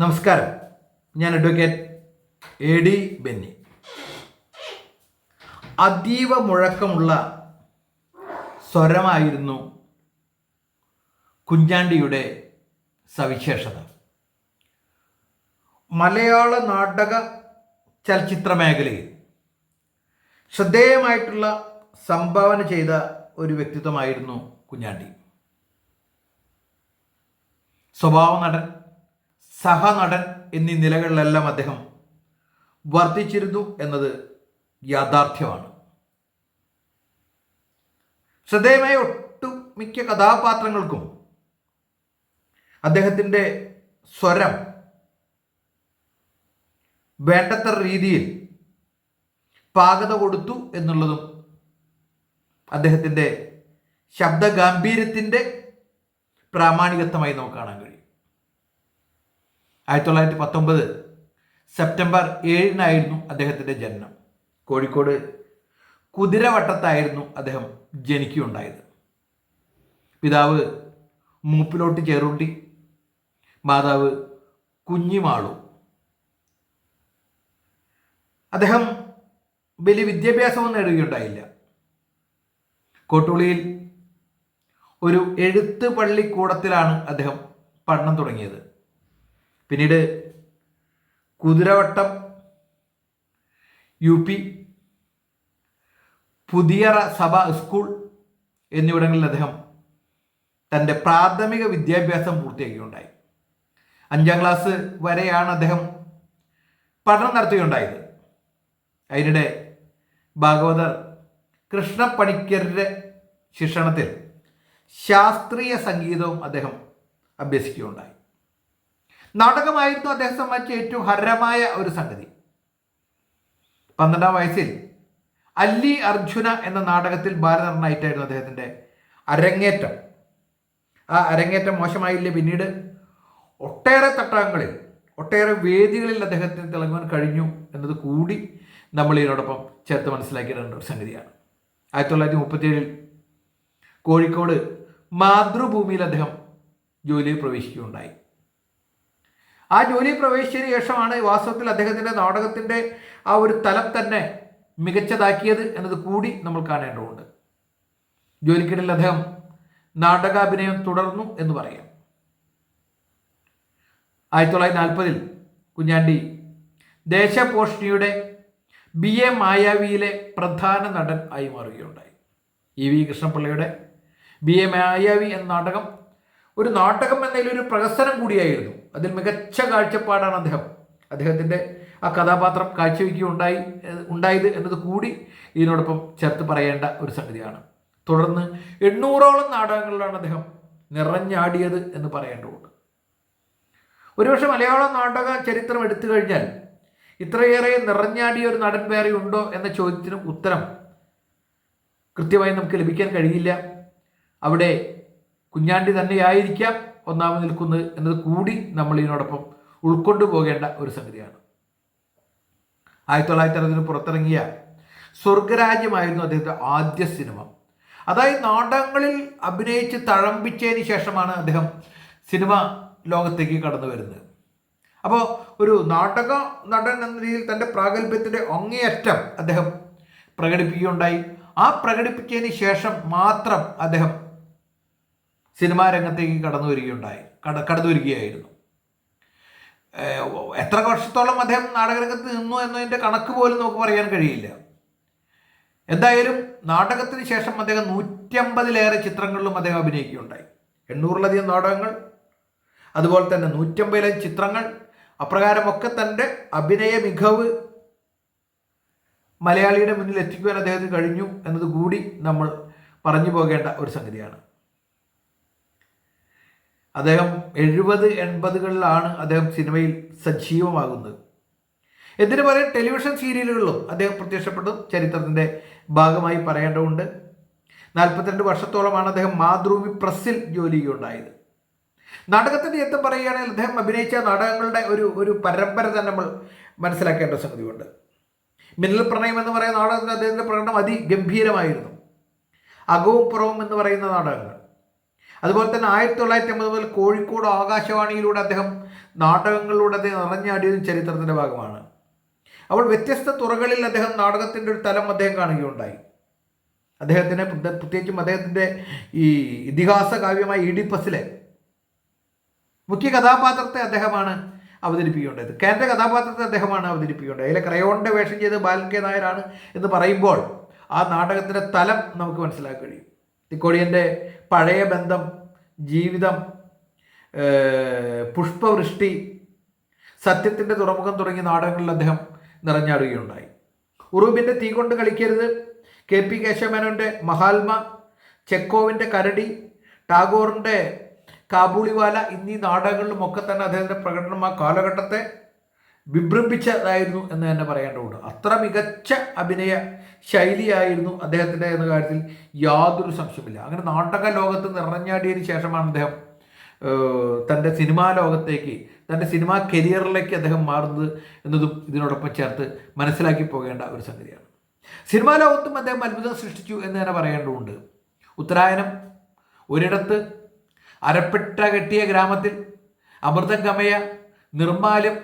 നമസ്കാരം. ഞാൻ advocate A D Benny. അതീവ മുഴക്കമുള്ള സ്വരമായിരുന്നു കുഞ്ഞാണ്ടിയുടെ സവിശേഷത. മലയാള നാടക ചലച്ചിത്ര മേഖലയിൽ ശ്രദ്ധേയമായിട്ടുള്ള സംഭാവന ചെയ്ത ഒരു വ്യക്തിത്വമായിരുന്നു കുഞ്ഞാണ്ടി. സ്വഭാവ നടൻ സഹനടൻ എന്നീ നിലകളിലെല്ലാം അദ്ദേഹം വർദ്ധിച്ചിരുന്നു എന്നത് യാഥാർത്ഥ്യമാണ്. ശ്രദ്ധേയമായ ഒട്ടുമിക്ക കഥാപാത്രങ്ങൾക്കും അദ്ദേഹത്തിന്റെ സ്വരം വേണ്ടത്ര രീതിയിൽ പാകത കൊടുത്തു എന്നുള്ളതും അദ്ദേഹത്തിന്റെ ശബ്ദഗാംഭീര്യത്തിന്റെ പ്രാമാണികത്വമായി നമുക്ക് കാണാൻ കഴിയും. ആയിരത്തി തൊള്ളായിരത്തി പത്തൊമ്പത് സെപ്റ്റംബർ ഏഴിനായിരുന്നു അദ്ദേഹത്തിന്റെ ജനനം. കോഴിക്കോട് കുതിരവട്ടത്തായിരുന്നു അദ്ദേഹം ജനിക്കുകയുണ്ടായത്. പിതാവ് മൂപ്പിലോട്ട് ചേറുണ്ടി മാതാവ് കുഞ്ഞിമാളു. അദ്ദേഹം വലിയ വിദ്യാഭ്യാസമൊന്നും നേടുകയുണ്ടായില്ല. കോട്ടുള്ളിയിൽ ഒരു എഴുത്ത് പള്ളിക്കൂടത്തിലാണ് അദ്ദേഹം പഠനം തുടങ്ങിയത്. പിന്നീട് കുതിരവട്ടം യു പി പുതിയറ സഭ സ്കൂൾ എന്നിവിടങ്ങളിൽ അദ്ദേഹം തന്റെ പ്രാഥമിക വിദ്യാഭ്യാസം പൂർത്തിയാക്കുകയുണ്ടായി അഞ്ചാം ക്ലാസ് വരെയാണ് അദ്ദേഹം പഠനം നടത്തുകയുണ്ടായത്. അതിനിടെ ഭാഗവതർ കൃഷ്ണപ്പണിക്കരുടെ ശിക്ഷണത്തിൽ ശാസ്ത്രീയ സംഗീതവും അദ്ദേഹം അഭ്യസിക്കുകയുണ്ടായി. നാടകമായിരുന്നു അദ്ദേഹം സംബന്ധിച്ച് ഏറ്റവും ഹരമായ ഒരു സംഗതി. പന്ത്രണ്ടാം വയസ്സിൽ അല്ലി അർജുന എന്ന നാടകത്തിൽ ഭാരതനടനായിട്ടായിരുന്നു അദ്ദേഹത്തിന്റെ അരങ്ങേറ്റം. ആ അരങ്ങേറ്റം മോശമായില്ല പിന്നീട്? ഒട്ടേറെ തട്ടകങ്ങളിൽ ഒട്ടേറെ വേദികളിൽ അദ്ദേഹത്തിന് തിളങ്ങുവാൻ കഴിഞ്ഞു എന്നത് കൂടി നമ്മൾ ഇതിനോടൊപ്പം ചേർത്ത് മനസ്സിലാക്കിയിടേണ്ട ഒരു സംഗതിയാണ്. ആയിരത്തി തൊള്ളായിരത്തി മുപ്പത്തിയേഴിൽ കോഴിക്കോട് മാതൃഭൂമിയിൽ അദ്ദേഹം ജോലിയിൽ പ്രവേശിക്കുകയുണ്ടായി. ആ ജോലിയിൽ പ്രവേശിച്ചതിന് ശേഷമാണ് വാസ്തവത്തിൽ അദ്ദേഹത്തിന്റെ നാടകത്തിന്റെ ആ ഒരു തലം തന്നെ മികച്ചതാക്കിയത് എന്നത് കൂടി നമ്മൾ കാണേണ്ടതുണ്ട്. ജോലിക്കിടയിൽ അദ്ദേഹം നാടകാഭിനയം തുടർന്നു എന്ന് പറയാം. ആയിരത്തി തൊള്ളായിരത്തി നാൽപ്പതിൽ കുഞ്ഞാണ്ടി ദേശപോഷ്ണിയുടെ ബി എ മായാവിയിലെ പ്രധാന നടൻ ആയി മാറുകയുണ്ടായി. ഇ വി കൃഷ്ണപിള്ളയുടെ ബി എ മായാവി എന്ന നാടകം ഒരു നാടകം എന്നതിലൊരു പ്രഹസനം കൂടിയായിരുന്നു. അതിൽ മികച്ച കാഴ്ചപ്പാടാണ് അദ്ദേഹം. അദ്ദേഹത്തിന്റെ ആ കഥാപാത്രം കാഴ്ചവെക്കുകയുണ്ടായി ഉണ്ടായത് എന്നത് കൂടി ഇതിനോടൊപ്പം ചേർത്ത് പറയേണ്ട ഒരു സംഗതിയാണ്. തുടർന്ന് എണ്ണൂറോളം നാടകങ്ങളിലാണ് അദ്ദേഹം നിറഞ്ഞാടിയത് എന്ന് പറയേണ്ടതുണ്ട്. ഒരുപക്ഷെ മലയാള നാടക ചരിത്രം എടുത്തു കഴിഞ്ഞാൽ ഇത്രയേറെ നിറഞ്ഞാടിയ ഒരു നടൻ വേറെ ഉണ്ടോ എന്ന ചോദ്യത്തിന് ഉത്തരം കൃത്യമായി നമുക്ക് ലഭിക്കാൻ കഴിയില്ല. അവിടെ കുഞ്ഞാണ്ടി തന്നെയായിരിക്കാം ഒന്നാമത് നിൽക്കുന്നത് എന്നത് കൂടി നമ്മൾ ഇതിനോടൊപ്പം ഉൾക്കൊണ്ടു പോകേണ്ട ഒരു സംഗതിയാണ്. ആയിരത്തി തൊള്ളായിരത്തി അറുപതിന് പുറത്തിറങ്ങിയ സ്വർഗരാജ്യമായിരുന്നു അദ്ദേഹത്തെ ആദ്യ സിനിമ. അതായത് നാടകങ്ങളിൽ അഭിനയിച്ച് തഴമ്പിച്ചതിന് ശേഷമാണ് അദ്ദേഹം സിനിമ ലോകത്തേക്ക് കടന്നു വരുന്നത്. അപ്പോൾ ഒരു നാടക നടൻ എന്ന രീതിയിൽ തന്റെ പ്രാഗൽഭ്യത്തിന്റെ അങ്ങേയറ്റം അദ്ദേഹം പ്രകടിപ്പിക്കുകയുണ്ടായി. ആ പ്രകടിപ്പിച്ചതിന് ശേഷം മാത്രം അദ്ദേഹം സിനിമാ രംഗത്തേക്ക് കടന്നു വരികയുണ്ടായി. കട കടന്നു വരികയായിരുന്നു. എത്ര വർഷത്തോളം അദ്ദേഹം നാടകരംഗത്ത് നിന്നു എന്നതിന്റെ കണക്ക് പോലും നമുക്ക് പറയാൻ കഴിയില്ല. എന്തായാലും നാടകത്തിന് ശേഷം അദ്ദേഹം നൂറ്റമ്പതിലേറെ ചിത്രങ്ങളിലും അദ്ദേഹം അഭിനയിക്കുകയുണ്ടായി. എണ്ണൂറിലധികം നാടകങ്ങൾ അതുപോലെ തന്നെ നൂറ്റമ്പതിലെ ചിത്രങ്ങൾ അപ്രകാരമൊക്കെ തന്റെ അഭിനയ മികവ് മലയാളിയുടെ മുന്നിൽ എത്തിക്കുവാൻ അദ്ദേഹത്തിന് കഴിഞ്ഞു എന്നത് കൂടി നമ്മൾ പറഞ്ഞു പോകേണ്ട ഒരു സംഗതിയാണ്. അദ്ദേഹം എഴുപത് എൺപതുകളിലാണ് അദ്ദേഹം സിനിമയിൽ സജീവമാകുന്നത്. എന്തിനു പറയാൻ ടെലിവിഷൻ സീരിയലുകളിലും അദ്ദേഹം പ്രത്യക്ഷപ്പെട്ടു ചരിത്രത്തിന്റെ ഭാഗമായി പറയേണ്ടതുണ്ട്. നാൽപ്പത്തിരണ്ട് വർഷത്തോളമാണ് അദ്ദേഹം മാതൃഭൂമി പ്രസ്സിൽ ജോലി ചെയ്യുണ്ടായത് നാടകത്തിന്റെ എത്തും പറയുകയാണെങ്കിൽ അദ്ദേഹം അഭിനയിച്ച നാടകങ്ങളുടെ ഒരു ഒരു പരമ്പര തന്നെ നമ്മൾ മനസ്സിലാക്കേണ്ട സംഗതിയുണ്ട്. മിന്നൽ പ്രണയം എന്ന് പറയുന്ന നാടകത്തിൽ അദ്ദേഹത്തിന്റെ പ്രകടനം അതിഗംഭീരമായിരുന്നു. അകവും പുറവും എന്ന് പറയുന്ന നാടകങ്ങൾ. അതുപോലെ തന്നെ ആയിരത്തി തൊള്ളായിരത്തി അമ്പത് മുതൽ കോഴിക്കോട് ആകാശവാണിയിലൂടെ അദ്ദേഹം നാടകങ്ങളിലൂടെ അദ്ദേഹം നിറഞ്ഞാടിയതും ചരിത്രത്തിന്റെ ഭാഗമാണ്. അപ്പോൾ വ്യത്യസ്ത തുറകളിൽ അദ്ദേഹം നാടകത്തിന്റെ ഒരു തലം അദ്ദേഹം കാണുകയുണ്ടായി. അദ്ദേഹത്തിന് പ്രത്യേക- പ്രത്യേകിച്ചും അദ്ദേഹത്തിന്റെ ഈ ഇതിഹാസ കാവ്യമായ ഈഡിപ്പസിലെ മുഖ്യ കഥാപാത്രത്തെ അദ്ദേഹമാണ് അവതരിപ്പിക്കേണ്ടത് കേന്ദ്ര കഥാപാത്രത്തെ അദ്ദേഹമാണ് അവതരിപ്പിക്കേണ്ടത് അതിലെ ക്രയോണിന്റെ വേഷം ചെയ്ത് ബാലൻ കെ നായരാണ് എന്ന് പറയുമ്പോൾ ആ നാടകത്തിന്റെ തലം നമുക്ക് മനസ്സിലാക്കാൻ കഴിയും. തിക്കോടിയന്റെ പഴയ ബന്ധം ജീവിതം പുഷ്പവൃഷ്ടി സത്യത്തിന്റെ തുറമുഖം തുടങ്ങിയ നാടകങ്ങളിൽ അദ്ദേഹം നിറഞ്ഞാടുകയുണ്ടായി. ഉറൂബിന്റെ തീ കൊണ്ട് കളിക്കരുത്. കെ പി കേശവമേനോന്റെ മഹാത്മ ചെക്കോവിന്റെ കരടി ടാഗോറിന്റെ കാബൂളിവാല എന്നീ നാടകങ്ങളിലുമൊക്കെ തന്നെ അദ്ദേഹത്തിന്റെ പ്രകടനം ആ കാലഘട്ടത്തെ വിഭ്രമിപ്പിച്ചതായിരുന്നു എന്ന് തന്നെ പറയേണ്ടതുണ്ട് അത്ര മികച്ച അഭിനയ ശൈലിയായിരുന്നു അദ്ദേഹത്തിന്റെ എന്ന കാര്യത്തിൽ യാതൊരു സംശയമില്ല അങ്ങനെ നാടക ലോകത്ത് നിറഞ്ഞാടിയതിന് ശേഷമാണ് അദ്ദേഹം തന്റെ സിനിമാ ലോകത്തേക്ക് തന്റെ സിനിമാ കരിയറിലേക്ക് അദ്ദേഹം മാറുന്നത് എന്നതും ഇതിനോടൊപ്പം ചേർത്ത് മനസ്സിലാക്കി പോകേണ്ട ഒരു സംഗതിയാണ്. സിനിമാ ലോകത്തും അദ്ദേഹം അത്ഭുതം സൃഷ്ടിച്ചു എന്ന് തന്നെ പറയേണ്ടതുണ്ട്. ഉത്തരായനം ഒരിടത്ത് അരപ്പെട്ട കെട്ടിയ ഗ്രാമത്തിൽ അമൃതം കമയ നിർമ്മാല്യം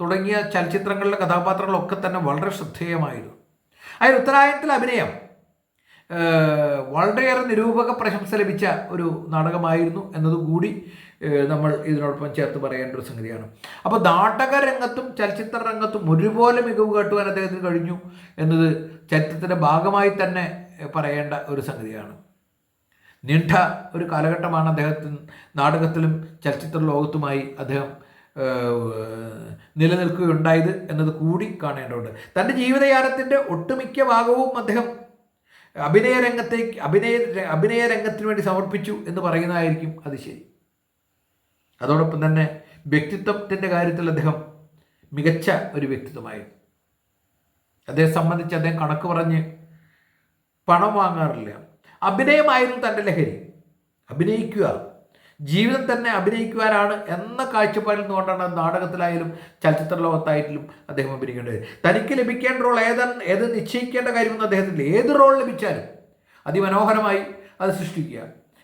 തുടങ്ങിയ ചലച്ചിത്രങ്ങളിലെ കഥാപാത്രങ്ങളൊക്കെ തന്നെ വളരെ ശ്രദ്ധേയമായിരുന്നു. അതിൽ ഉത്തരായത്തിൽ അഭിനയം വളരെയേറെ നിരൂപക പ്രശംസ ലഭിച്ച ഒരു നാടകമായിരുന്നു എന്നതുകൂടി നമ്മൾ ഇതിനോടൊപ്പം ചേർത്ത് പറയേണ്ട ഒരു സംഗതിയാണ്. അപ്പോൾ നാടക രംഗത്തും ചലച്ചിത്ര രംഗത്തും ഒരുപോലെ മികവ് കാട്ടുവാൻ അദ്ദേഹത്തിന് കഴിഞ്ഞു എന്നത് ചരിത്രത്തിന്റെ ഭാഗമായി തന്നെ പറയേണ്ട ഒരു സംഗതിയാണ്. നീണ്ട ഒരു കാലഘട്ടമാണ് അദ്ദേഹത്തിന് നാടകത്തിലും ചലച്ചിത്ര ലോകത്തുമായി അദ്ദേഹം നിലനിൽക്കുകയുണ്ടായത് എന്നത് കൂടി കാണേണ്ടതുണ്ട്. തന്റെ ജീവിതയാനത്തിന്റെ ഒട്ടുമിക്ക ഭാഗവും അദ്ദേഹം അഭിനയ രംഗത്തേക്ക് അഭിനയ അഭിനയ രംഗത്തിന് വേണ്ടി സമർപ്പിച്ചു എന്ന് പറയുന്നതായിരിക്കും അത് ശരി. അതോടൊപ്പം തന്നെ വ്യക്തിത്വത്തിന്റെ കാര്യത്തിൽ അദ്ദേഹം മികച്ച ഒരു വ്യക്തിത്വമായിരുന്നു. അദ്ദേഹം സംബന്ധിച്ച് അദ്ദേഹം കണക്ക് പറഞ്ഞ് പണം വാങ്ങാറില്ല. അഭിനയമായിരുന്നു തന്റെ ലഹരി. അഭിനയിക്കുക ജീവിതം തന്നെ അഭിനയിക്കുവാനാണ് എന്ന കാഴ്ചപ്പാടിൽ നിന്നുകൊണ്ടാണ് നാടകത്തിലായാലും ചലച്ചിത്ര ലോകത്തായാലും അദ്ദേഹം അഭിനയിക്കേണ്ടത്. തനിക്ക് ലഭിക്കേണ്ട റോൾ ഏതാണ് ഏത് നിശ്ചയിക്കേണ്ട കാര്യമൊന്നും അദ്ദേഹത്തിൽ ഏത് റോൾ ലഭിച്ചാലും അതിമനോഹരമായി അത് സൃഷ്ടിക്കുക.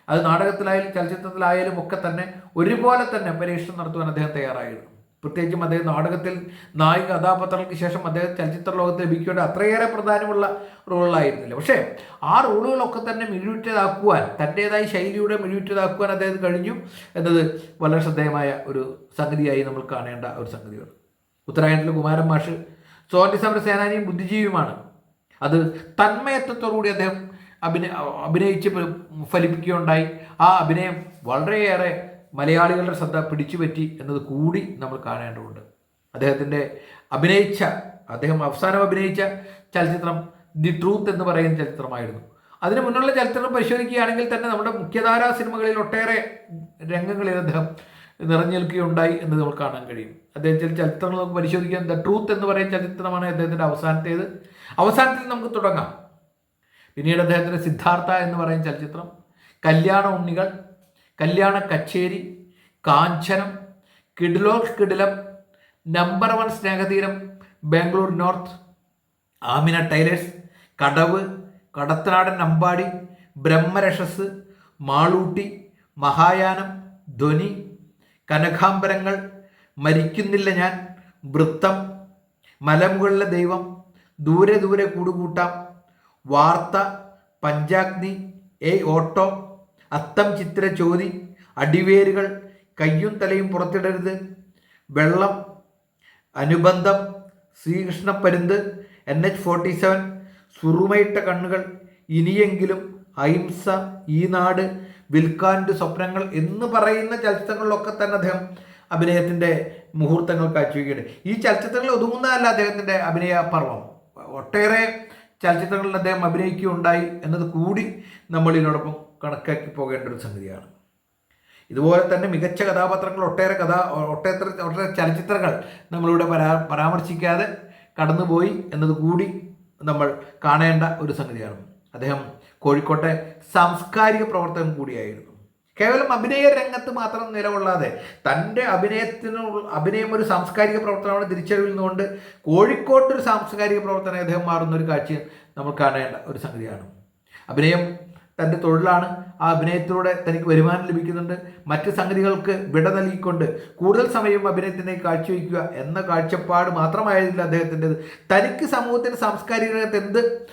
അത് നാടകത്തിലായാലും ചലച്ചിത്രത്തിലായാലും ഒക്കെ തന്നെ ഒരുപോലെ തന്നെ പരീക്ഷണം നടത്തുവാൻ അദ്ദേഹം തയ്യാറായിരുന്നു. പ്രത്യേകിച്ചും അദ്ദേഹം നാടകത്തിൽ നായിക കഥാപാത്രങ്ങൾക്ക് ശേഷം അദ്ദേഹം ചലച്ചിത്ര ലോകത്ത് ലഭിക്കേണ്ട അത്രയേറെ പ്രധാനമുള്ള റോളുകളായിരുന്നില്ല പക്ഷേ ആ റോളുകളൊക്കെ തന്നെ മിഴിവിറ്റതാക്കുവാൻ തന്റേതായ ശൈലിയുടെ മിഴിവിറ്റതാക്കുവാൻ അദ്ദേഹം കഴിഞ്ഞു എന്നത് വളരെ ശ്രദ്ധേയമായ ഒരു സംഗതിയായി നമ്മൾ കാണേണ്ട ഒരു സംഗതിയാണ്. ഉത്തരായണത്തിലെ കുമാരൻ മാഷ് സ്വാതന്ത്ര്യ സമര സേനാനിയും ബുദ്ധിജീവിയുമാണ്. അത് തന്മയത്വത്തോടുകൂടി അദ്ദേഹം അഭിനയ അഭിനയിച്ച് ഫലിപ്പിക്കുകയുണ്ടായി. ആ അഭിനയം വളരെയേറെ മലയാളികളുടെ ശ്രദ്ധ പിടിച്ചുപറ്റി എന്നത് കൂടി നമ്മൾ കാണേണ്ടതുണ്ട്. അദ്ദേഹത്തിന്റെ അഭിനയിച്ച അദ്ദേഹം അവസാനം അഭിനയിച്ച ചലച്ചിത്രം ദി ട്രൂത്ത് എന്ന് പറയുന്ന ചലച്ചിത്രമായിരുന്നു. അതിന് മുന്നുള്ള ചലച്ചിത്രം പരിശോധിക്കുകയാണെങ്കിൽ തന്നെ നമ്മുടെ മുഖ്യധാരാ സിനിമകളിൽ ഒട്ടേറെ രംഗങ്ങളിൽ അദ്ദേഹം നിറഞ്ഞു നിൽക്കുകയുണ്ടായി എന്ന് നമുക്ക് കാണാൻ കഴിയും. അദ്ദേഹത്തിന്റെ ചലച്ചിത്രങ്ങൾ നമുക്ക് പരിശോധിക്കാൻ ദ ട്രൂത്ത് എന്ന് പറയുന്ന ചലച്ചിത്രമാണ് അദ്ദേഹത്തിന്റെ അവസാനത്തേത്. അവസാനത്തിൽ നമുക്ക് തുടങ്ങാം. പിന്നീട് അദ്ദേഹത്തിന്റെ സിദ്ധാർത്ഥ എന്ന് പറയുന്ന ചലച്ചിത്രം കല്യാണ Unnikal Kalyana Kacheri Kanchanam കിഡിലോർ Kidilam number one Snehatheeram Bangalore north Amina tailors Kadavu Kadathanadan Ambadi Brahmarakshas Malootty Mahayanam Dhwani Kanakambarangal മരിക്കുന്നില്ല ഞാൻ വൃത്തം മലമുകളിലെ ദൈവം Doore Doore Koodukoottam Vartha Panchagni a auto Atham Chithira Chothi Adiverukal Kayyum Thalayum Purathidaruthu. Vellam Anubandham Sreekrishnapparunthu N H forty seven Surumayitta Kannukal Iniyenkilum Ahimsa ഈ നാട് വിൽക്കാന്റെ സ്വപ്നങ്ങൾ എന്ന് പറയുന്ന ചലച്ചിത്രങ്ങളിലൊക്കെ തന്നെ അദ്ദേഹം അഭിനയത്തിന്റെ മുഹൂർത്തങ്ങൾ കാഴ്ചവെക്കുകയാണ് ഈ ചലച്ചിത്രങ്ങളിൽ ഒതുങ്ങുന്നതല്ല അദ്ദേഹത്തിന്റെ അഭിനയ പർവം. ഒട്ടേറെ ചലച്ചിത്രങ്ങളിൽ അദ്ദേഹം അഭിനയിക്കുകയുണ്ടായി എന്നത് കൂടി നമ്മൾ ഇതിനോടൊപ്പം കണക്കാക്കി പോകേണ്ട ഒരു സംഗതിയാണ്. ഇതുപോലെ തന്നെ മികച്ച കഥാപാത്രങ്ങൾ ഒട്ടേറെ കഥാ ഒട്ടേറെ ഒട്ടേറെ ചലച്ചിത്രങ്ങൾ നമ്മളിവിടെ പരാ പരാമർശിക്കാതെ കടന്നുപോയി എന്നത് കൂടി നമ്മൾ കാണേണ്ട ഒരു സംഗതിയാണ്. അദ്ദേഹം കോഴിക്കോട്ടെ സാംസ്കാരിക പ്രവർത്തകൻ കൂടിയായിരുന്നു. കേവലം അഭിനയ രംഗത്ത് മാത്രം നിലകൊള്ളാതെ തന്റെ അഭിനയത്തിന് അഭിനയം ഒരു സാംസ്കാരിക പ്രവർത്തനമാണ് തിരിച്ചറിവിൽ നിന്നുകൊണ്ട് കോഴിക്കോട്ട് ഒരു സാംസ്കാരിക പ്രവർത്തനം അദ്ദേഹം മാറുന്ന ഒരു കാഴ്ച നമ്മൾ കാണേണ്ട ഒരു സംഗതിയാണ്. അഭിനയം തന്റെ തൊഴിലാണ് ആ അഭിനയത്തിലൂടെ തനിക്ക് വരുമാനം ലഭിക്കുന്നുണ്ട്. മറ്റ് സംഗതികൾക്ക് വിട നൽകിക്കൊണ്ട് കൂടുതൽ സമയം അഭിനയത്തിനെ കാഴ്ചവെക്കുക എന്ന കാഴ്ചപ്പാട് മാത്രമായിരുന്നില്ല അദ്ദേഹത്തിന്റെത്. തനിക്ക് സമൂഹത്തിന്റെ സാംസ്കാരിക രംഗത്ത് എന്ത്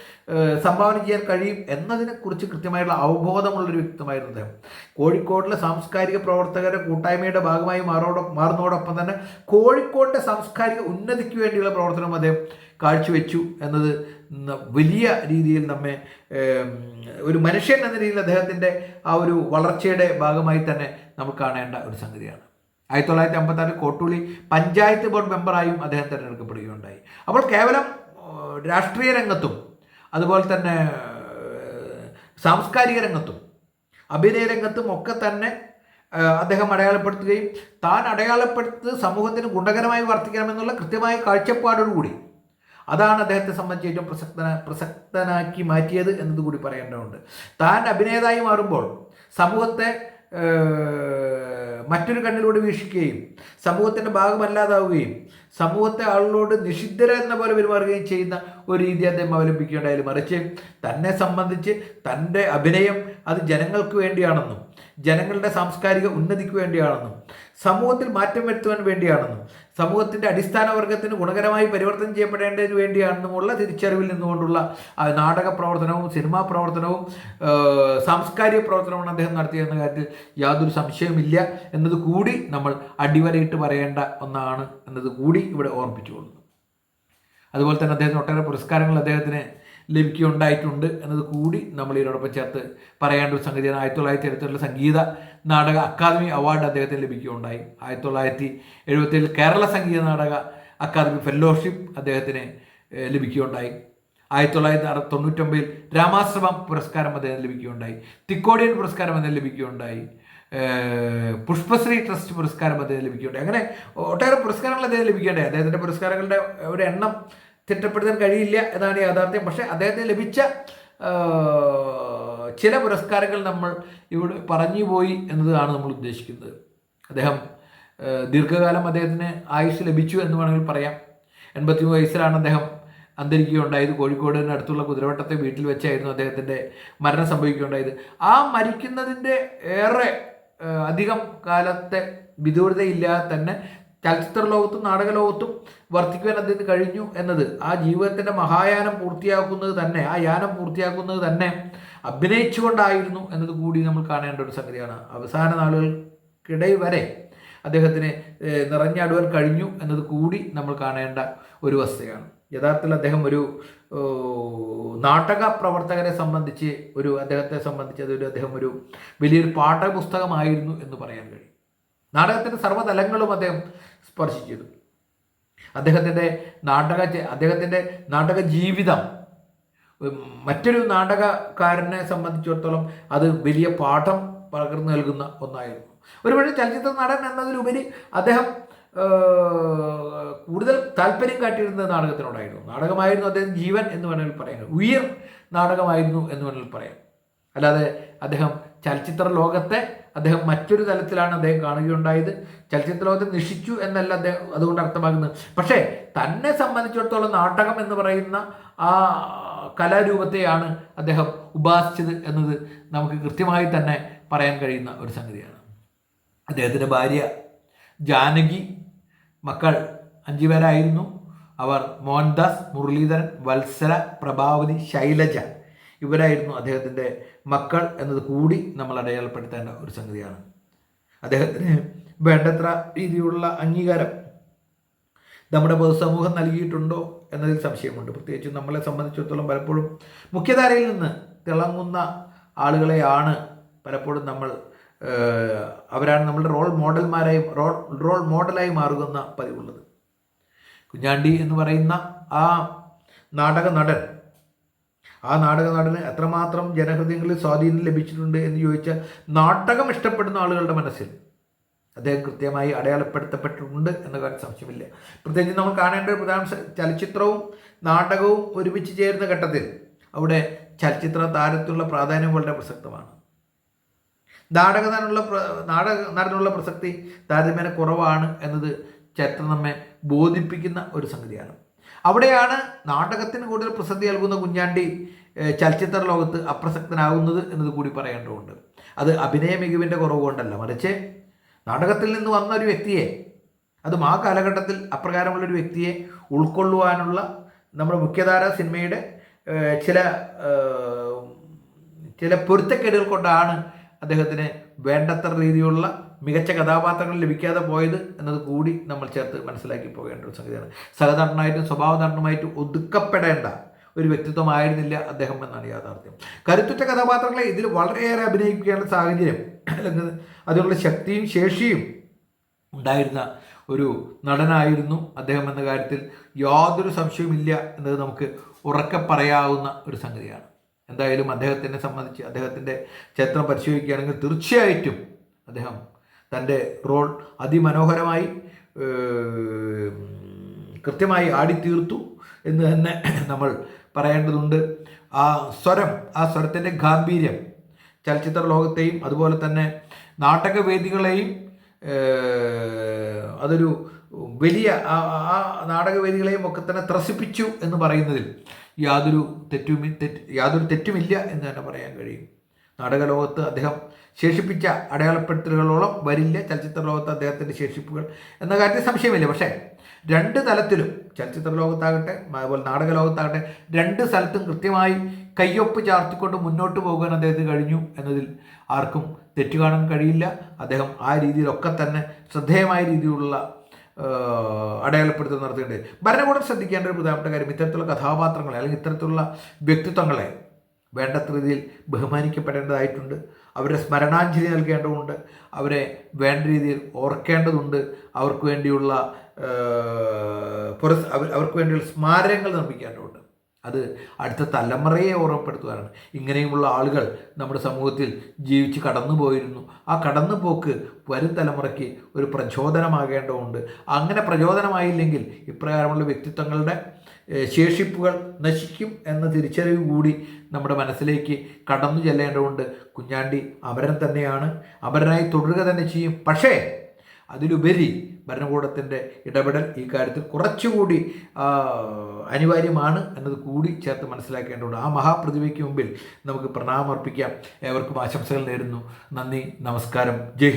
സംഭാവന ചെയ്യാൻ കഴിയും എന്നതിനെക്കുറിച്ച് കൃത്യമായുള്ള അവബോധമുള്ളൊരു വ്യക്തമായിരുന്നു അദ്ദേഹം. കോഴിക്കോടിലെ സാംസ്കാരിക പ്രവർത്തകരുടെ കൂട്ടായ്മയുടെ ഭാഗമായി മാറോടൊ മാറുന്നതോടൊപ്പം തന്നെ കോഴിക്കോട്ടെ സാംസ്കാരിക ഉന്നതിക്ക് വേണ്ടിയുള്ള പ്രവർത്തനം അദ്ദേഹം കാഴ്ചവെച്ചു എന്നത് വലിയ രീതിയിൽ നമ്മെ ഒരു മനുഷ്യൻ എന്ന രീതിയിൽ അദ്ദേഹത്തിന്റെ ആ ഒരു വളർച്ചയുടെ ഭാഗമായി തന്നെ നമ്മൾ കാണേണ്ട ഒരു സംഗതിയാണ്. ആയിരത്തി തൊള്ളായിരത്തി അമ്പത്താറിൽ കോട്ടൂളി പഞ്ചായത്ത് ബോർഡ് മെമ്പറായും അദ്ദേഹം തിരഞ്ഞെടുക്കപ്പെടുകയുണ്ടായി. അപ്പോൾ കേവലം രാഷ്ട്രീയ രംഗത്തും അതുപോലെ തന്നെ സാംസ്കാരിക രംഗത്തും അഭിനയ രംഗത്തും ഒക്കെ തന്നെ അദ്ദേഹം അടയാളപ്പെടുത്തുകയും താൻ അടയാളപ്പെടുത്ത് സമൂഹത്തിന് ഗുണകരമായി വർത്തിക്കണമെന്നുള്ള കൃത്യമായ കാഴ്ചപ്പാടോടുകൂടി അതാണ് അദ്ദേഹത്തെ സംബന്ധിച്ച് ഏറ്റവും പ്രസക്തന പ്രസക്തനാക്കി മാറ്റിയത് എന്നതുകൂടി പറയേണ്ടതുണ്ട്. താൻ അഭിനേതായി മാറുമ്പോൾ സമൂഹത്തെ മറ്റൊരു കണ്ണിലൂടെ വീക്ഷിക്കുകയും സമൂഹത്തിന്റെ ഭാഗമല്ലാതാവുകയും സമൂഹത്തെ ആളുകളോട് നിഷിദ്ധര എന്ന പോലെ പെരുമാറുകയും ചെയ്യുന്ന ഒരു രീതി അദ്ദേഹം അവലംബിക്കുകയുണ്ടായാലും മറിച്ച് തന്നെ സംബന്ധിച്ച് തന്റെ അഭിനയം അത് ജനങ്ങൾക്ക് വേണ്ടിയാണെന്നും ജനങ്ങളുടെ സാംസ്കാരിക ഉന്നതിക്ക് വേണ്ടിയാണെന്നും സമൂഹത്തിൽ മാറ്റം വരുത്തുവാൻ വേണ്ടിയാണെന്നും സമൂഹത്തിന്റെ അടിസ്ഥാന വർഗത്തിന് ഗുണകരമായി പരിവർത്തനം ചെയ്യപ്പെടേണ്ടതിന് വേണ്ടിയാണെന്നുമുള്ള തിരിച്ചറിവിൽ നിന്നുകൊണ്ടുള്ള നാടക പ്രവർത്തനവും സിനിമാ പ്രവർത്തനവും സാംസ്കാരിക പ്രവർത്തനമാണ് അദ്ദേഹം നടത്തിയെന്ന കാര്യത്തിൽ യാതൊരു സംശയമില്ല എന്നത് കൂടി നമ്മൾ അടിവരയിട്ട് പറയേണ്ട ഒന്നാണ് എന്നത് കൂടി ഇവിടെ ഓർമ്മിച്ചുകൊള്ളുന്നു അതുപോലെ തന്നെ അദ്ദേഹത്തിന് ഒട്ടേറെ പുരസ്കാരങ്ങൾ അദ്ദേഹത്തിന് ലഭിക്കുകയുണ്ടായിട്ടുണ്ട് എന്നത് കൂടി നമ്മൾ ഇതിനോടൊപ്പം ചേർത്ത് പറയേണ്ട ഒരു സംഗതിയാണ് ആയിരത്തി തൊള്ളായിരത്തി എഴുപത്തിരണ്ടിലെ സംഗീത നാടക അക്കാദമി അവാർഡ് അദ്ദേഹത്തിന് ലഭിക്കുകയുണ്ടായി. ആയിരത്തി തൊള്ളായിരത്തി എഴുപത്തിയേഴിൽ കേരള സംഗീത നാടക അക്കാദമി ഫെല്ലോഷിപ്പ് അദ്ദേഹത്തിന് ലഭിക്കുകയുണ്ടായി. ആയിരത്തി തൊള്ളായിരത്തി അറു തൊണ്ണൂറ്റൊമ്പതിൽ രാമാശ്രമം പുരസ്കാരം അദ്ദേഹത്തിന് ലഭിക്കുകയുണ്ടായി. തിക്കോടിയൻ പുരസ്കാരം അദ്ദേഹം ലഭിക്കുകയുണ്ടായി. പുഷ്പശ്രീ ട്രസ്റ്റ് പുരസ്കാരം അദ്ദേഹം ലഭിക്കുകയുണ്ടായി. അങ്ങനെ ഒട്ടേറെ പുരസ്കാരങ്ങൾ അദ്ദേഹം ലഭിക്കുകയുണ്ടായി. അദ്ദേഹത്തിന്റെ പുരസ്കാരങ്ങളുടെ ഒരു എണ്ണം തിട്ടപ്പെടുത്താൻ കഴിയില്ല എന്നാണ് യാഥാർത്ഥ്യം. പക്ഷേ അദ്ദേഹത്തിന് ലഭിച്ച ചില പുരസ്കാരങ്ങൾ നമ്മൾ ഇവിടെ പറഞ്ഞു പോയി എന്നതാണ് നമ്മൾ ഉദ്ദേശിക്കുന്നത്. അദ്ദേഹം ദീർഘകാലം അദ്ദേഹത്തിന് ആയുസ് ലഭിച്ചു എന്ന് വേണമെങ്കിൽ പറയാം. എൺപത്തി മൂന്ന് വയസ്സിലാണ് അദ്ദേഹം അന്തരിക്കുകയുണ്ടായത്. കോഴിക്കോടിന് അടുത്തുള്ള കുതിരവട്ടത്തെ വീട്ടിൽ വെച്ചായിരുന്നു അദ്ദേഹത്തിന്റെ മരണം സംഭവിക്കുകയുണ്ടായത്. ആ മരിക്കുന്നതിന്റെ ഏറെ അധികം കാലത്തെ വിദൂരതയില്ലാതെ തന്നെ ചലച്ചിത്ര ലോകത്തും നാടക ലോകത്തും വർദ്ധിക്കുവാൻ അദ്ദേഹത്തിന് കഴിഞ്ഞു എന്നത് ആ ജീവിതത്തിന്റെ മഹായാനം പൂർത്തിയാക്കുന്നത് തന്നെ ആ യാനം പൂർത്തിയാക്കുന്നത് തന്നെ അഭിനയിച്ചുകൊണ്ടായിരുന്നു എന്നത് കൂടി നമ്മൾ കാണേണ്ട ഒരു സംഗതിയാണ്. അവസാന നാളുകൾക്കിടയിൽ വരെ അദ്ദേഹത്തിന് നിറഞ്ഞാടുവാൻ കഴിഞ്ഞു എന്നത് കൂടി നമ്മൾ കാണേണ്ട ഒരു വസ്തുതയാണ് യഥാർത്ഥത്തിൽ അദ്ദേഹം ഒരു നാടക പ്രവർത്തകരെ സംബന്ധിച്ച് ഒരു അദ്ദേഹത്തെ സംബന്ധിച്ച് അതൊരു അദ്ദേഹം ഒരു വലിയൊരു പാഠപുസ്തകമായിരുന്നു എന്ന് പറയാൻ കഴിയും. നാടകത്തിന്റെ സർവതലങ്ങളും അദ്ദേഹം സ്പർശിച്ചിരുന്നു അദ്ദേഹത്തിന്റെ നാടക അദ്ദേഹത്തിന്റെ നാടക ജീവിതം മറ്റൊരു നാടകക്കാരനെ സംബന്ധിച്ചിടത്തോളം അത് വലിയ പാഠം പകർന്നു നൽകുന്ന ഒന്നായിരുന്നു. ഒരുപക്ഷെ ചലച്ചിത്ര നടൻ എന്നതിലുപരി അദ്ദേഹം കൂടുതൽ താല്പര്യം കാട്ടിയിരുന്നത് നാടകത്തിനോടായിരുന്നു. നാടകമായിരുന്നു അദ്ദേഹം ജീവൻ എന്ന് വേണമെങ്കിൽ പറയാം. ഉയർ നാടകമായിരുന്നു എന്ന് വേണമെങ്കിൽ പറയാം. അല്ലാതെ അദ്ദേഹം ചലച്ചിത്ര ലോകത്തെ അദ്ദേഹം മറ്റൊരു തലത്തിലാണ് അദ്ദേഹം കാണുകയുണ്ടായത്. ചലച്ചിത്ര ലോകത്തെ നിഷിച്ചു എന്നല്ല അദ്ദേഹം അതുകൊണ്ട് അർത്ഥമാക്കുന്നത് പക്ഷേ തന്നെ സംബന്ധിച്ചിടത്തോളം നാടകം എന്ന് പറയുന്ന ആ കലാരൂപത്തെയാണ് അദ്ദേഹം ഉപാസിച്ചത് എന്നത് നമുക്ക് കൃത്യമായി തന്നെ പറയാൻ കഴിയുന്ന ഒരു സംഗതിയാണ്. അദ്ദേഹത്തിന്റെ ഭാര്യ ജാനകി മക്കൾ അഞ്ചുപേരായിരുന്നു. അവർ മോഹൻദാസ് മുരളീധരൻ വത്സല പ്രഭാവതി ശൈലജ ഇവരായിരുന്നു അദ്ദേഹത്തിന്റെ മക്കൾ എന്നത് കൂടി നമ്മൾ അടയാളപ്പെടുത്തേണ്ട ഒരു സംഗതിയാണ്. അദ്ദേഹത്തിന് വേണ്ടത്ര രീതിയിലുള്ള അംഗീകാരം നമ്മുടെ പൊതുസമൂഹം നൽകിയിട്ടുണ്ടോ എന്നതിൽ സംശയമുണ്ട്. പ്രത്യേകിച്ച് നമ്മളെ സംബന്ധിച്ചിടത്തോളം പലപ്പോഴും മുഖ്യധാരയിൽ നിന്ന് തിളങ്ങുന്ന ആളുകളെയാണ് പലപ്പോഴും നമ്മൾ അവരാണ് നമ്മുടെ റോൾ മോഡൽമാരായി റോൾ റോൾ മോഡലായി മാറുന്ന പതിവുള്ളത്. കുഞ്ഞാണ്ടി എന്ന് പറയുന്ന ആ നാടക നടൻ ആ നാടക നാടിന് എത്രമാത്രം ജനഹൃദയങ്ങളിൽ സ്വാധീനം ലഭിച്ചിട്ടുണ്ട് എന്ന് ചോദിച്ചാൽ നാടകം ഇഷ്ടപ്പെടുന്ന ആളുകളുടെ മനസ്സിൽ അദ്ദേഹം കൃത്യമായി അടയാളപ്പെടുത്തപ്പെട്ടിട്ടുണ്ട് എന്ന കാര്യം സംശയമില്ല. പ്രത്യേകിച്ച് നമ്മൾ കാണേണ്ട ഒരു പ്രധാന ചലച്ചിത്രവും നാടകവും ഒരുമിച്ച് ചേരുന്ന ഘട്ടത്തിൽ അവിടെ ചലച്ചിത്ര താരത്തിലുള്ള പ്രാധാന്യം വളരെ പ്രസക്തമാണ്. നാടക നടനുള്ള നാടക നടനുള്ള പ്രസക്തി താരതമ്യേന കുറവാണ് എന്നത് ചരിത്രം നമ്മെ ബോധിപ്പിക്കുന്ന ഒരു സംഗതിയാണ്. അവിടെയാണ് നാടകത്തിന് കൂടുതൽ പ്രസിദ്ധി നൽകുന്ന കുഞ്ഞാണ്ടി ചലച്ചിത്ര ലോകത്ത് അപ്രസക്തനാകുന്നത് എന്നത് കൂടി പറയേണ്ടതുണ്ട്. അത് അഭിനയ മികവിന്റെ കുറവ് കൊണ്ടല്ല മറിച്ച് നാടകത്തിൽ നിന്ന് വന്ന ഒരു വ്യക്തിയെ അതും ആ കാലഘട്ടത്തിൽ അപ്രകാരമുള്ളൊരു വ്യക്തിയെ ഉൾക്കൊള്ളുവാനുള്ള നമ്മുടെ മുഖ്യധാര സിനിമയുടെ ചില ചില പൊരുത്തക്കേടുകൾ കൊണ്ടാണ് അദ്ദേഹത്തിന് വേണ്ടത്ര രീതിയിലുള്ള മികച്ച കഥാപാത്രങ്ങൾ ലഭിക്കാതെ പോയത് എന്നത് കൂടി നമ്മൾ ചേർത്ത് മനസ്സിലാക്കി പോകേണ്ട ഒരു സംഗതിയാണ്. സഹനടനായിട്ടും സ്വഭാവ നടനുമായിട്ടും ഒതുക്കപ്പെടേണ്ട ഒരു വ്യക്തിത്വമായിരുന്നില്ല അദ്ദേഹം എന്നാണ് യാഥാർത്ഥ്യം. കരുത്തുറ്റ കഥാപാത്രങ്ങളെ ഇതിൽ വളരെയേറെ അഭിനയിക്കേണ്ട സാഹചര്യം അല്ലെങ്കിൽ അതിനുള്ള ശക്തിയും ശേഷിയും ഉണ്ടായിരുന്ന ഒരു നടനായിരുന്നു അദ്ദേഹം എന്ന കാര്യത്തിൽ യാതൊരു സംശയവുമില്ല എന്നത് നമുക്ക് ഉറക്കെ പറയാവുന്ന ഒരു സംഗതിയാണ്. എന്തായാലും അദ്ദേഹത്തിനെ സംബന്ധിച്ച് അദ്ദേഹത്തിന്റെ ചരിത്രം പരിശോധിക്കുകയാണെങ്കിൽ തീർച്ചയായിട്ടും അദ്ദേഹം തന്റെ റോൾ അതിമനോഹരമായി കൃത്യമായി ആടിത്തീർത്തു എന്ന് തന്നെ നമ്മൾ പറയേണ്ടതുണ്ട്. ആ സ്വരം ആ സ്വരത്തിന്റെ ഗാംഭീര്യം ചലച്ചിത്ര ലോകത്തെയും അതുപോലെ തന്നെ നാടകവേദികളെയും അതൊരു വലിയ ആ നാടകവേദികളെയും ഒക്കെ തന്നെ ത്രസിപ്പിച്ചു എന്ന് പറയുന്നതിൽ യാതൊരു തെറ്റും തെറ്റ് യാതൊരു തെറ്റുമില്ല എന്ന് തന്നെ പറയാൻ കഴിയും. നാടകലോകത്ത് അദ്ദേഹം ശേഷിപ്പിച്ച അടയാളപ്പെടുത്തലുകളോളം വരില്ല. ചലച്ചിത്ര ലോകത്ത് അദ്ദേഹത്തിന്റെ ശേഷിപ്പുകൾ എന്ന കാര്യത്തിൽ സംശയമില്ല. പക്ഷേ രണ്ട് തലത്തിലും ചലച്ചിത്ര ലോകത്താകട്ടെ അതുപോലെ നാടക ലോകത്താകട്ടെ രണ്ട് സ്ഥലത്തും കൃത്യമായി കയ്യൊപ്പ് ചാർത്തിക്കൊണ്ട് മുന്നോട്ട് പോകാൻ അദ്ദേഹത്തിന് കഴിഞ്ഞു എന്നതിൽ ആർക്കും തെറ്റു കാണാൻ കഴിയില്ല. അദ്ദേഹം ആ രീതിയിലൊക്കെ തന്നെ ശ്രദ്ധേയമായ രീതിയിലുള്ള അടയാളപ്പെടുത്തൽ നടത്തേണ്ടത്. ഭരണകൂടം ശ്രദ്ധിക്കേണ്ട ഒരു പ്രധാനപ്പെട്ട കാര്യം ഇത്തരത്തിലുള്ള കഥാപാത്രങ്ങളെ അല്ലെങ്കിൽ ഇത്തരത്തിലുള്ള വ്യക്തിത്വങ്ങളെ വേണ്ടത്ര രീതിയിൽ ബഹുമാനിക്കപ്പെടേണ്ടതായിട്ടുണ്ട്. അവരെ സ്മരണാഞ്ജലി നൽകേണ്ടതുണ്ട്. അവരെ വേണ്ട രീതിയിൽ ഓർക്കേണ്ടതുണ്ട്. അവർക്ക് വേണ്ടിയുള്ള പുരസ് അവർ- അവർക്ക് വേണ്ടിയുള്ള സ്മാരകങ്ങൾ നിർമ്മിക്കേണ്ടതുണ്ട്. അത് അടുത്ത തലമുറയെ ഓർമ്മപ്പെടുത്തുവാനാണ്. ഇങ്ങനെയുമുള്ള ആളുകൾ നമ്മുടെ സമൂഹത്തിൽ ജീവിച്ച് കടന്നു പോയിരുന്നു ആ കടന്നുപോക്ക് വരും തലമുറയ്ക്ക് ഒരു പ്രചോദനമാകേണ്ടതുണ്ട്. അങ്ങനെ പ്രചോദനമായില്ലെങ്കിൽ ഇപ്രകാരമുള്ള വ്യക്തിത്വങ്ങളുടെ ശേഷിപ്പുകൾ നശിക്കും എന്ന തിരിച്ചറിവ് കൂടി നമ്മുടെ മനസ്സിലേക്ക് കടന്നു ചെല്ലേണ്ടതുണ്ട്. കുഞ്ഞാണ്ടി അമരൻ തന്നെയാണ്. അമരനായി തുടരുക തന്നെ ചെയ്യും. പക്ഷേ അതിലുപരി ഭരണകൂടത്തിന്റെ ഇടപെടൽ ഈ കാര്യത്തിൽ കുറച്ചുകൂടി അനിവാര്യമാണ് എന്നത് കൂടി ചേർത്ത് മനസ്സിലാക്കേണ്ടതുണ്ട്. ആ മഹാപ്രതിഭയ്ക്ക് മുമ്പിൽ നമുക്ക് പ്രണാമർപ്പിക്കാം ഏവർക്കും ആശംസകൾ നേരുന്നു. നന്ദി നമസ്കാരം. ജയ്